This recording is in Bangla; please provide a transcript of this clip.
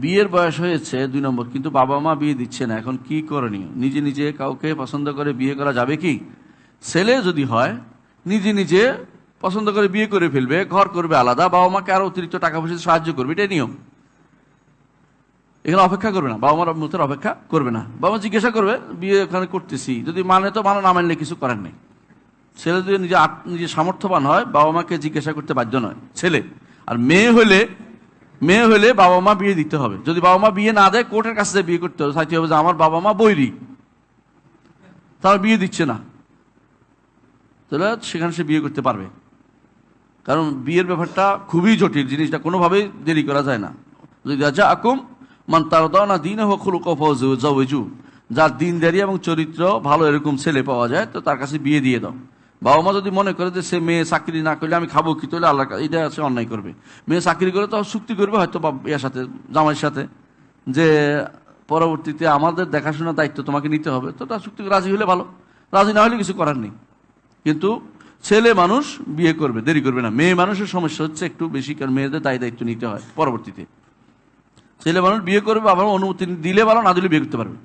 বিয়ের বয়স হয়েছে দুই নম্বর, কিন্তু বাবা মা বিয়ে দিচ্ছে না। এখন কি করণীয়? নিজে নিজে কাউকে পছন্দ করে বিয়ে করা যাবে কি? ছেলে যদি হয়, নিজে নিজে পছন্দ করে বিয়ে করে ফেলবে, ঘর করবে আলাদা, বাবা মাকে আরও অতিরিক্ত টাকা পয়সা সাহায্য করবে এটাই নিয়ম। এখানে অপেক্ষা করবে না। বাবা মার মতের অপেক্ষা করবে না। বাবা জিজ্ঞাসা করবে, বিয়ে ওখানে করতেছি। যদি মানে তো মানে না মানলে কিছু করার নেই। ছেলে যদি নিজে নিজে সামর্থ্যবান হয়, বাবা মাকে জিজ্ঞাসা করতে বাধ্য নয়। ছেলে। আর মেয়ে হলে মেয়ে হলে বাবা মা বিয়ে দিতে হবে। যদি বাবা মা বিয়ে না দেয়, কোর্টের কাছে বিয়ে করতে হবে চাইতে হবে যে আমার বাবা মা বৈরি। তারা বিয়ে দিচ্ছে না। তাহলে সেখানে সে বিয়ে করতে পারবে। কারণ বিয়ের ব্যাপারটা খুবই জটিল, জিনিসটা কোনোভাবেই দেরি করা যায় না। যদি রাজা আকুম মান তার না দিন হোক যার দিনদারি এবং চরিত্র ভালো এরকম ছেলে পাওয়া যায়, তো তার কাছে বিয়ে দিয়ে দাও। বাবা মা যদি মনে করে যে সে মেয়ে চাকরি না করলে আমি খাব কি, তাহলে আল্লাহ এটা সে অন্যায় করবে। মেয়ে চাকরি করে তো চুক্তি করবে হয়তো ইয়ার সাথে, জামাইয়ের সাথে। যে পরবর্তীতে আমাদের দেখাশোনার দায়িত্ব তোমাকে নিতে হবে, তো তার চুক্তি রাজি হলে ভালো। রাজি না হলে কিছু করার নেই। কিন্তু ছেলে মানুষ বিয়ে করবে, দেরি করবে না। মেয়ে মানুষের সমস্যা হচ্ছে একটু বেশি, কারণ মেয়েদের দায় দায়িত্ব নিতে হয় পরবর্তীতে। ছেলে মানুষ বিয়ে করবে আবার অনুমতি দিলে ভালো, না দিলে বিয়ে করতে পারবে।